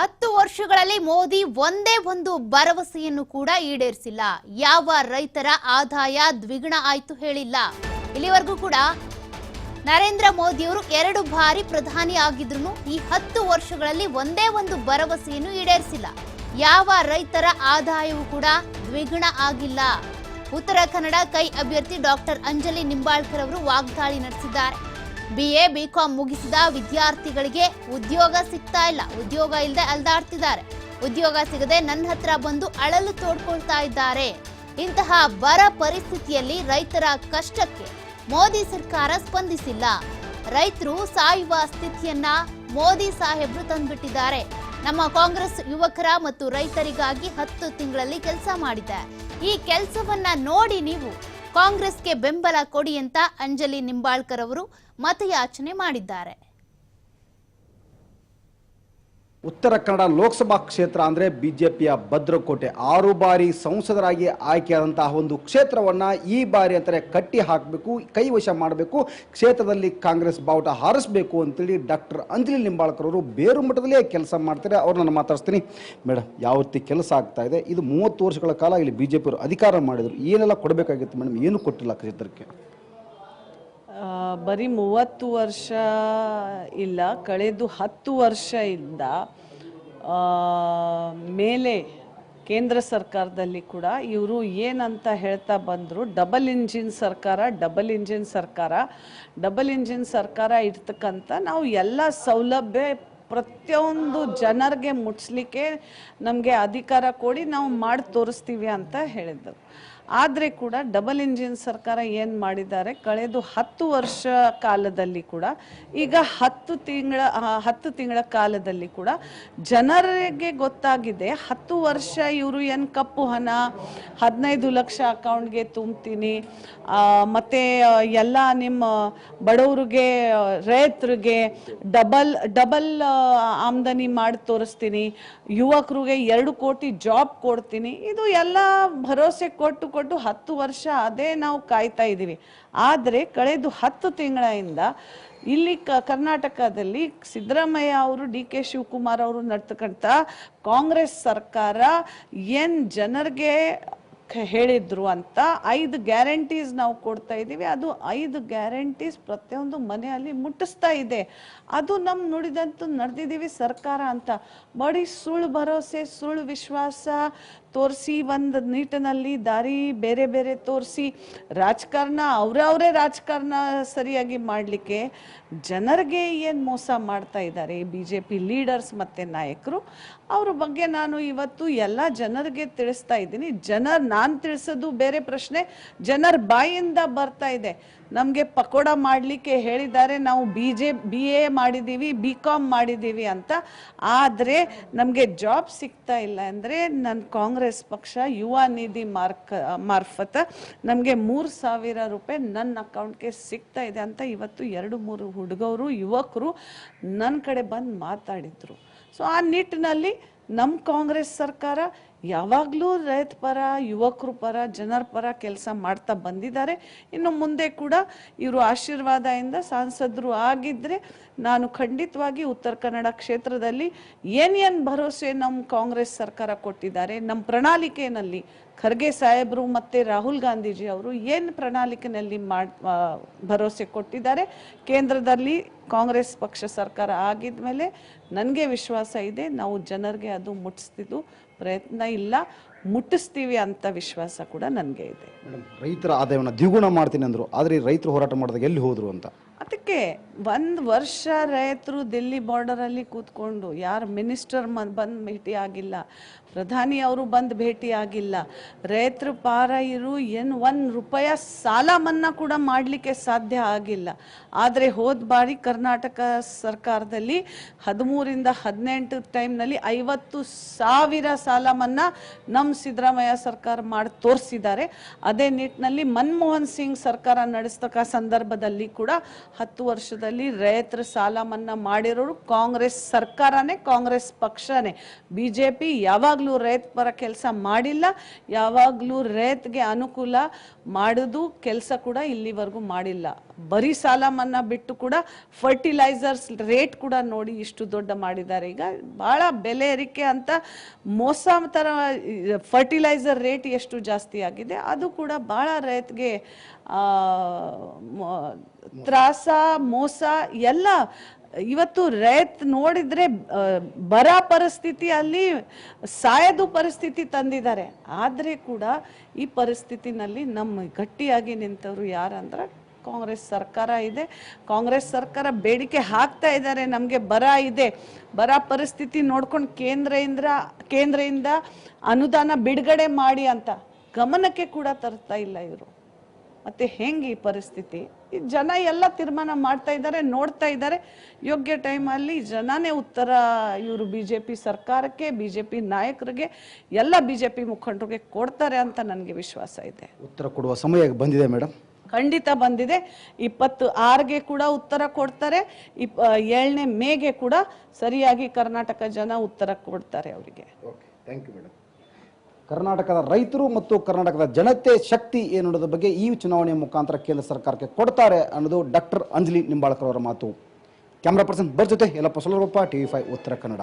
ಹತ್ತು ವರ್ಷಗಳಲ್ಲಿ ಮೋದಿ ಒಂದೇ ಒಂದು ಭರವಸೆಯನ್ನು ಕೂಡ ಈಡೇರಿಸಿಲ್ಲ. ಯಾವ ರೈತರ ಆದಾಯ ದ್ವಿಗುಣ ಆಯ್ತು ಹೇಳಿಲ್ಲ. ಇಲ್ಲಿವರೆಗೂ ಕೂಡ ನರೇಂದ್ರ ಮೋದಿಯವರು ಎರಡು ಬಾರಿ ಪ್ರಧಾನಿ ಆಗಿದ್ರು ಈ ಹತ್ತು ವರ್ಷಗಳಲ್ಲಿ ಒಂದೇ ಒಂದು ಭರವಸೆಯನ್ನು ಈಡೇರಿಸಿಲ್ಲ. ಯಾವ ರೈತರ ಆದಾಯವೂ ಕೂಡ ದ್ವಿಗುಣ ಆಗಿಲ್ಲ. ಉತ್ತರ ಕನ್ನಡ ಕೈ ಅಭ್ಯರ್ಥಿ ಡಾಕ್ಟರ್ ಅಂಜಲಿ ನಿಂಬಾಳ್ಕರ್ ಅವರು ವಾಗ್ದಾಳಿ ನಡೆಸಿದ್ದಾರೆ. ಬಿಎ ಬಿಕಾಂ ಮುಗಿಸಿದ ವಿದ್ಯಾರ್ಥಿಗಳಿಗೆ ಉದ್ಯೋಗ ಸಿಗ್ತಾ ಇಲ್ಲ. ಉದ್ಯೋಗ ಇಲ್ಲದೆ ಅಲ್ದಾಡ್ತಿದ್ದಾರೆ. ಉದ್ಯೋಗ ಸಿಗದೆ ನನ್ನ ಹತ್ರ ಬಂದು ಅಳಲು ತೋಡ್ಕೊಳ್ತಾ ಇದ್ದಾರೆ. ಇಂತಹ ಬರ ಪರಿಸ್ಥಿತಿಯಲ್ಲಿ ರೈತರ ಕಷ್ಟಕ್ಕೆ ಮೋದಿ ಸರ್ಕಾರ ಸ್ಪಂದಿಸಿಲ್ಲ. ರೈತರು ಸಾಯುವ ಸ್ಥಿತಿಯನ್ನ ಮೋದಿ ಸಾಹೇಬ್ರು ತಂದ್ಬಿಟ್ಟಿದ್ದಾರೆ. ನಮ್ಮ ಕಾಂಗ್ರೆಸ್ ಯುವಕರ ಮತ್ತು ರೈತರಿಗಾಗಿ ಹತ್ತು ತಿಂಗಳಲ್ಲಿ ಕೆಲಸ ಮಾಡಿದೆ. ಈ ಕೆಲಸವನ್ನ ನೋಡಿ ನೀವು ಕಾಂಗ್ರೆಸ್ಗೆ ಬೆಂಬಲ ಕೊಡಿ ಅಂತ ಅಂಜಲಿ ನಿಂಬಾಳ್ಕರ್ ಅವರು ಮತಯಾಚನೆ ಮಾಡಿದ್ದಾರೆ. ಉತ್ತರ ಕನ್ನಡ ಲೋಕಸಭಾ ಕ್ಷೇತ್ರ ಅಂದರೆ ಬಿ ಜೆ ಪಿಯ ಭದ್ರಕೋಟೆ. ಆರು ಬಾರಿ ಸಂಸದರಾಗಿ ಆಯ್ಕೆಯಾದಂತಹ ಒಂದು ಕ್ಷೇತ್ರವನ್ನು ಈ ಬಾರಿ ಅಂತಾರೆ ಕಟ್ಟಿ ಹಾಕಬೇಕು, ಕೈವಶ ಮಾಡಬೇಕು, ಕ್ಷೇತ್ರದಲ್ಲಿ ಕಾಂಗ್ರೆಸ್ ಬಾವುಟ ಹಾರಿಸಬೇಕು ಅಂತೇಳಿ ಡಾಕ್ಟರ್ ಅಂಜಲಿ ನಿಂಬಾಳ್ಕರ್ ಅವರು ಬೇರು ಮಟ್ಟದಲ್ಲೇ ಕೆಲಸ ಮಾಡ್ತಾರೆ. ಅವ್ರನ್ನ ಮಾತಾಡ್ತೀನಿ ಮೇಡಮ್ ಯಾವ ರೀತಿ ಕೆಲಸ ಆಗ್ತಾ ಇದೆ? ಇದು ಮೂವತ್ತು ವರ್ಷಗಳ ಕಾಲ ಇಲ್ಲಿ ಬಿ ಜೆ ಪಿಯವರು ಅಧಿಕಾರ ಮಾಡಿದರು. ಏನೆಲ್ಲ ಕೊಡಬೇಕಾಗಿತ್ತು ಮೇಡಮ್ ಏನು ಕೊಟ್ಟಿಲ್ಲ ಕ್ಷೇತ್ರಕ್ಕೆ? ಬರೀ ಮೂವತ್ತು ವರ್ಷ ಇಲ್ಲ, ಕಳೆದು ಹತ್ತು ವರ್ಷದಿಂದ ಮೇಲೆ ಕೇಂದ್ರ ಸರ್ಕಾರದಲ್ಲಿ ಕೂಡ ಇವರು ಏನಂತ ಹೇಳ್ತಾ ಬಂದರು ಡಬಲ್ ಇಂಜಿನ್ ಸರ್ಕಾರ ಡಬಲ್ ಇಂಜಿನ್ ಸರ್ಕಾರ. ಡಬಲ್ ಇಂಜಿನ್ ಸರ್ಕಾರ ಇರ್ತಕ್ಕಂಥ ನಾವು ಎಲ್ಲ ಸೌಲಭ್ಯ ಪ್ರತಿಯೊಂದು ಜನರಿಗೆ ಮುಟ್ಸ್ಲಿಕ್ಕೆ ನಮಗೆ ಅಧಿಕಾರ ಕೊಡಿ, ನಾವು ಮಾಡಿ ತೋರಿಸ್ತೀವಿ ಅಂತ ಹೇಳಿದರು. ಆದರೆ ಕೂಡ ಡಬಲ್ ಇಂಜಿನ್ ಸರ್ಕಾರ ಏನು ಮಾಡಿದ್ದಾರೆ, ಕಳೆದು ಹತ್ತು ವರ್ಷ ಕಾಲದಲ್ಲಿ ಕೂಡ, ಈಗ ಹತ್ತು ತಿಂಗಳ ಹತ್ತು ತಿಂಗಳ ಕಾಲದಲ್ಲಿ ಕೂಡ ಜನರಿಗೆ ಗೊತ್ತಾಗಿದೆ, ಹತ್ತು ವರ್ಷ ಇವರು ಏನು ಕಪ್ಪು ಹಣ, ಹದಿನೈದು ಲಕ್ಷ ಅಕೌಂಟ್ಗೆ ತುಂಬ್ತೀನಿ ಮತ್ತೆ ಎಲ್ಲ ನಿಮ್ಮ ಬಡವ್ರಿಗೆ ರೈತರಿಗೆ ಡಬಲ್ ಡಬಲ್ ಆಮದನಿ ಮಾಡಿ ತೋರಿಸ್ತೀನಿ, ಯುವಕರಿಗೆ ಎರಡು ಕೋಟಿ ಜಾಬ್ ಕೊಡ್ತೀನಿ, ಇದು ಎಲ್ಲ ಭರವಸೆ ಕೊಟ್ಟು ಕೊಟ್ಟು ಹತ್ತು ವರ್ಷ ಅದೇ ನಾವು ಕಾಯ್ತಾ ಇದ್ದೀವಿ. ಆದರೆ ಕಳೆದು ಹತ್ತು ತಿಂಗಳಿಂದ ಇಲ್ಲಿ ಕ ಕರ್ನಾಟಕದಲ್ಲಿ ಸಿದ್ದರಾಮಯ್ಯ ಅವರು ಡಿ ಕೆ ಶಿವಕುಮಾರ್ ಅವರು ನಡ್ತಕ್ಕಂಥ ಕಾಂಗ್ರೆಸ್ ಸರ್ಕಾರ ಏನು ಜನರಿಗೆ ಹೇಳಿದ್ರು ಅಂತ ಐದು ಗ್ಯಾರಂಟೀಸ್ ನಾವು ಕೊಡ್ತಾ ಇದ್ದೀವಿ. ಅದು ಐದು ಗ್ಯಾರಂಟೀಸ್ ಪ್ರತಿಯೊಂದು ಮನೆಯಲ್ಲಿ ಮುಟ್ಟಿಸ್ತಾ ಇದೆ. ಅದು ನಮ್ಮ ನುಡಿದಂತೂ ನಡೆದಿದ್ದೀವಿ ಸರ್ಕಾರ ಅಂತ. ಬರೀ ಸುಳ್ಳು ಭರವಸೆ, ಸುಳ್ಳು ವಿಶ್ವಾಸ ತೋರಿಸಿ ಒಂದು ನೀಟಿನಲ್ಲಿ ದಾರಿ ಬೇರೆ ಬೇರೆ ತೋರಿಸಿ ರಾಜಕಾರಣ ಅವರವರೇ ರಾಜಕಾರಣ ಸರಿಯಾಗಿ ಮಾಡಲಿಕ್ಕೆ ಜನರಿಗೆ ಏನು ಮೋಸ ಮಾಡ್ತಾ ಇದ್ದಾರೆ? ಬಿ ಜೆ ಪಿ ಲೀಡರ್ಸ್ ಮತ್ತು ನಾಯಕರು, ಅವ್ರ ಬಗ್ಗೆ ನಾನು ಇವತ್ತು ಎಲ್ಲ ಜನರಿಗೆ ತಿಳಿಸ್ತಾ ಇದ್ದೀನಿ. ಜನ ನಾನು ತಿಳಿಸೋದು ಬೇರೆ ಪ್ರಶ್ನೆ. ಜನರ ಬಾಯಿಂದ ಬರ್ತಾ ಇದೆ. ನಮಗೆ ಪಕೋಡ ಮಾಡಲಿಕ್ಕೆ ಹೇಳಿದ್ದಾರೆ, ನಾವು ಬಿ ಜೆ ಬಿ ಎ ಮಾಡಿದ್ದೀವಿ ಬಿ ಕಾಮ್ ಮಾಡಿದ್ದೀವಿ ಅಂತ. ಆದರೆ ನಮಗೆ ಜಾಬ್ ಸಿಗ್ತಾ ಇಲ್ಲ ಅಂದರೆ ನನ್ನ ಕಾಂಗ್ರೆಸ್ ಪಕ್ಷ ಯುವ ನಿಧಿ ಮಾರ್ಕ್, ಮಾರ್ಫತ ನಮಗೆ ಮೂರು ಸಾವಿರ ರೂಪಾಯಿ ನನ್ನ ಅಕೌಂಟ್ಗೆ ಸಿಗ್ತಾ ಇದೆ ಅಂತ ಇವತ್ತು ಎರಡು ಮೂರು ಹುಡುಗರು, ಯುವಕರು ನನ್ನ ಕಡೆ ಬಂದು ಮಾತಾಡಿದರು. ಸೊ ಆ ನಿಟ್ಟಿನಲ್ಲಿ ನಮ್ಮ ಕಾಂಗ್ರೆಸ್ ಸರ್ಕಾರ ಯಾವಾಗಲೂ ರೈತ ಪರ, ಯುವಕರು ಪರ, ಜನರ ಪರ ಕೆಲಸ ಮಾಡ್ತಾ ಬಂದಿದ್ದಾರೆ. ಇನ್ನು ಮುಂದೆ ಕೂಡ ಇವರು ಆಶೀರ್ವಾದದಿಂದ ಸಾಂಸದರು ಆಗಿದ್ದರೆ ನಾನು ಖಂಡಿತವಾಗಿ ಉತ್ತರ ಕನ್ನಡ ಕ್ಷೇತ್ರದಲ್ಲಿ ಏನೇನು ಭರವಸೆ ನಮ್ಮ ಕಾಂಗ್ರೆಸ್ ಸರ್ಕಾರ ಕೊಟ್ಟಿದ್ದಾರೆ ನಮ್ಮ ಪ್ರಣಾಳಿಕೆಯಲ್ಲಿ ಖರ್ಗೆ ಸಾಹೇಬರು ಮತ್ತು ರಾಹುಲ್ ಗಾಂಧೀಜಿ ಅವರು ಏನು ಪ್ರಣಾಳಿಕೆಯಲ್ಲಿ ಮಾಡ್ ಭರವಸೆ ಕೊಟ್ಟಿದ್ದಾರೆ? ಕೇಂದ್ರದಲ್ಲಿ ಕಾಂಗ್ರೆಸ್ ಪಕ್ಷ ಸರ್ಕಾರ ಆಗಿದ ಮೇಲೆ ನನಗೆ ವಿಶ್ವಾಸ ಇದೆ, ನಾವು ಜನರಿಗೆ ಅದು ಮುಟ್ಟಿಸ್ತಿದ್ದು ಪ್ರಯತ್ನ ಇಲ್ಲ. ಮುಟ್ಟಿಸ್ತೀವಿ ಅಂತ ವಿಶ್ವಾಸ ಕೂಡ ನನಗೆ ಇದೆ. ಮೇಡಮ್ ರೈತರ ಆದಾಯವನ್ನು ದ್ವಿಗುಣ ಮಾಡ್ತೀನಿ ಅಂದರು ಆದರೆ ಈ ರೈತರು ಹೋರಾಟ ಮಾಡಿದಾಗ ಎಲ್ಲಿ ಹೋದರು ಅಂತ? ಅದಕ್ಕೆ ಒಂದು ವರ್ಷ ರೈತರು ದಿಲ್ಲಿ ಬಾರ್ಡರಲ್ಲಿ ಕೂತ್ಕೊಂಡು ಯಾರು ಮಿನಿಸ್ಟರ್ ಮ ಬಂದು ಭೇಟಿ ಆಗಿಲ್ಲ ಪ್ರಧಾನಿ ಅವರು ಬಂದು ಭೇಟಿ ಆಗಿಲ್ಲ ರೈತರು ಪಾರ ಇರು ಏನು ಒಂದು ರೂಪಾಯ ಸಾಲ ಮನ್ನಾ ಕೂಡ ಮಾಡಲಿಕ್ಕೆ ಸಾಧ್ಯ ಆಗಿಲ್ಲ. ಆದರೆ ಹೋದ ಬಾರಿ ಕರ್ನಾಟಕ ಸರ್ಕಾರದಲ್ಲಿ ಹದಿಮೂರಿಂದ ಹದಿನೆಂಟು ಟೈಮ್ನಲ್ಲಿ ಐವತ್ತು ಸಾವಿರ ಸಾಲ ಮನ್ನಾ ನಮ್ಮ ಸಿದ್ದರಾಮಯ್ಯ ಸರ್ಕಾರ ಮಾಡಿ ತೋರಿಸಿದ್ದಾರೆ. ಅದೇ ನಿಟ್ಟಿನಲ್ಲಿ ಮನಮೋಹನ್ ಸಿಂಗ್ ಸರ್ಕಾರ ನಡೆಸ್ತಕ್ಕ ಸಂದರ್ಭದಲ್ಲಿ ಕೂಡ ಹತ್ತು ವರ್ಷದಲ್ಲಿ ರೈತರ ಸಾಲ ಮನ್ನಾ ಮಾಡಿರೋರು ಕಾಂಗ್ರೆಸ್ ಸರ್ಕಾರನೇ, ಕಾಂಗ್ರೆಸ್ ಪಕ್ಷನೇ. ಬಿ ಜೆ ಪಿ ಯಾವಾಗಲೂ ರೈತ ಪರ ಕೆಲಸ ಮಾಡಿಲ್ಲ, ಯಾವಾಗಲೂ ರೈತಗೆ ಅನುಕೂಲ ಮಾಡೋದು, ಕೆಲಸ ಕೂಡ ಇಲ್ಲಿವರೆಗೂ ಮಾಡಿಲ್ಲ. ಬರೀ ಸಾಲ ಮನ್ನಾ ಬಿಟ್ಟು ಕೂಡ ಫರ್ಟಿಲೈಸರ್ಸ್ ರೇಟ್ ಕೂಡ ನೋಡಿ ಇಷ್ಟು ದೊಡ್ಡ ಮಾಡಿದ್ದಾರೆ. ಈಗ ಭಾಳ ಬೆಲೆ ಏರಿಕೆ ಅಂತ ಮೋಸ ಥರ ಫರ್ಟಿಲೈಸರ್ ರೇಟ್ ಎಷ್ಟು ಜಾಸ್ತಿ ಆಗಿದೆ, ಅದು ಕೂಡ ಭಾಳ ರೈತಗೆ ತ್ರಾಸ, ಮೋಸ ಎಲ್ಲ ಇವತ್ತು ರೈತ ನೋಡಿದ್ರೆ ಬರ ಪರಿಸ್ಥಿತಿ ಅಲ್ಲಿ ಸಾಯದು ಪರಿಸ್ಥಿತಿ ತಂದಿದ್ದಾರೆ. ಆದರೆ ಕೂಡ ಈ ಪರಿಸ್ಥಿತಿನಲ್ಲಿ ನಮ್ಮ ಗಟ್ಟಿಯಾಗಿ ನಿಂತವರು ಯಾರಂದ್ರೆ ಕಾಂಗ್ರೆಸ್ ಸರ್ಕಾರ ಇದೆ. ಕಾಂಗ್ರೆಸ್ ಸರ್ಕಾರ ಬೇಡಿಕೆ ಹಾಕ್ತಾ ಇದ್ದಾರೆ. ನಮಗೆ ಬರ ಇದೆ. ಬರ ಪರಿಸ್ಥಿತಿ ನೋಡ್ಕೊಂಡು ಕೇಂದ್ರದಿಂದ ಕೇಂದ್ರದಿಂದ ಅನುದಾನ ಬಿಡುಗಡೆ ಮಾಡಿ ಅಂತ ಗಮನಕ್ಕೆ ಕೂಡ ತರ್ತಾ ಇಲ್ಲ ಇವರು. ಮತ್ತೆ ಹೆಂಗೆ ಈ ಪರಿಸ್ಥಿತಿ? ಈ ಜನ ಎಲ್ಲ ತೀರ್ಮಾನ ಮಾಡ್ತಾ ಇದ್ದಾರೆ, ನೋಡ್ತಾ ಇದ್ದಾರೆ. ಯೋಗ್ಯ ಟೈಮಲ್ಲಿ ಜನನೇ ಉತ್ತರ. ಇವರು ಬಿ ಜೆ ಪಿ ಸರ್ಕಾರಕ್ಕೆ ಬಿ ಜೆ ಪಿ ನಾಯಕರಿಗೆ, ಎಲ್ಲ ಬಿ ಜೆ ಪಿ ಮುಖಂಡರಿಗೆ ಕೊಡ್ತಾರೆ ಅಂತ ನನಗೆ ವಿಶ್ವಾಸ ಇದೆ. ಉತ್ತರ ಕೊಡುವ ಸಮಯ ಬಂದಿದೆ ಮೇಡಮ್ ಖಂಡಿತ ಬಂದಿದೆ. ಇಪ್ಪತ್ತು ಆರ್ಗೆ ಕೂಡ ಉತ್ತರ ಕೊಡ್ತಾರೆ. ಇಪ್ ಏಳನೇ ಮೇಗೆ ಕೂಡ ಸರಿಯಾಗಿ ಕರ್ನಾಟಕ ಜನ ಉತ್ತರ ಕೊಡ್ತಾರೆ ಅವರಿಗೆ. ಕರ್ನಾಟಕದ ರೈತರು ಮತ್ತು ಕರ್ನಾಟಕದ ಜನತೆ ಶಕ್ತಿ ಏನು ಅನ್ನೋದ್ರ ಬಗ್ಗೆ ಈ ಚುನಾವಣೆಯ ಮುಖಾಂತರ ಕೇಂದ್ರ ಸರ್ಕಾರಕ್ಕೆ ಕೊಡ್ತಾರೆ ಅನ್ನೋದು ಡಾಕ್ಟರ್ ಅಂಜಲಿ ನಿಂಬಾಳ್ಕರ್ ಅವರ ಮಾತು. ಕ್ಯಾಮ್ರಾ ಪರ್ಸನ್ ಬರ್ ಜೊತೆ ಎಲ್ಲಪ್ಪ ಸೊಲರಪ್ಪ, ಟಿವಿ ಫೈವ್, ಉತ್ತರ ಕನ್ನಡ.